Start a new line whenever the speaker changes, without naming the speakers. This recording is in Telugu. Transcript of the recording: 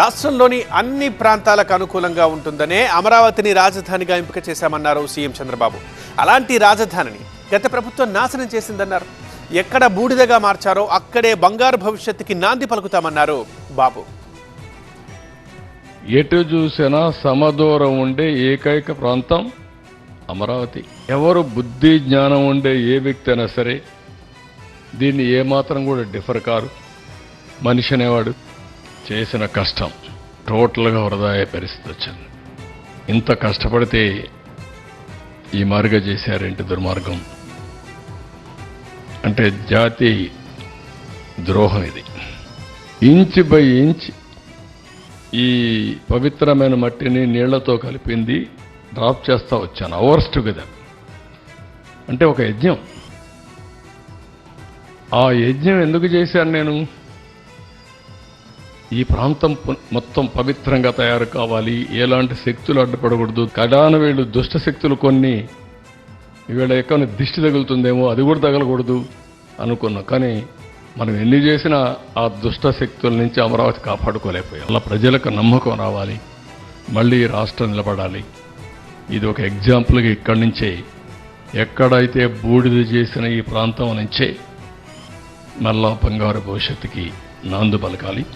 రాష్ట్రంలోని అన్ని ప్రాంతాలకు అనుకూలంగా ఉంటుందనే అమరావతిని రాజధానిగా ఎంపిక చేశామన్నారు సీఎం చంద్రబాబు. అలాంటి రాజధానిని గత ప్రభుత్వం నాశనం చేసిందన్నారు. ఎక్కడ బూడిదగా మార్చారో అక్కడే బంగారు భవిష్యత్తుకి నాంది పలుకుతామన్నారు బాబు.
ఎటు చూసినా సమదూరం ఉండే ఏకైక ప్రాంతం అమరావతి. ఎవరు బుద్ధి జ్ఞానం ఉండే ఏ వ్యక్తి అయినా సరే దీన్ని ఏమాత్రం కూడా డిఫర్ కారు. మనిషి అనేవాడు. చేసిన కష్టం టోటల్గా వృధా అయ్యే పరిస్థితి వచ్చింది. ఇంత కష్టపడితే ఈ మార్గ చేశారేంటి దుర్మార్గం? అంటే జాతి ద్రోహం ఇది. ఇంచ్ బై ఇంచ్ ఈ పవిత్రమైన మట్టిని నీళ్ళతో కలిపింది డ్రాప్ చేస్తా వచ్చాను. Hours together. అంటే ఒక యజ్ఞం. ఆ యజ్ఞం ఎందుకు చేశాను నేను? ఈ ప్రాంతం మొత్తం పవిత్రంగా తయారు కావాలి. ఎలాంటి శక్తులు అడ్డుపడకూడదు. కడాన వీళ్ళు దుష్ట శక్తులు కొన్ని వీళ్ళ ఎక్కడ దిష్టి తగులుతుందేమో అది కూడా తగలకూడదు అనుకున్నాం. కానీ మనం ఎన్ని చేసినా ఆ దుష్ట శక్తుల నుంచి అమరావతి కాపాడుకోలేకపోయాం. అలా ప్రజలకు నమ్మకం రావాలి. మళ్ళీ రాష్ట్రం నిలబడాలి. ఇది ఒక ఎగ్జాంపుల్గా ఇక్కడి నుంచే. ఎక్కడైతే బూడిద చేసిన ఈ ప్రాంతం నుంచే మళ్ళా బంగారు భవిష్యత్తుకి నాందు పలకాలి.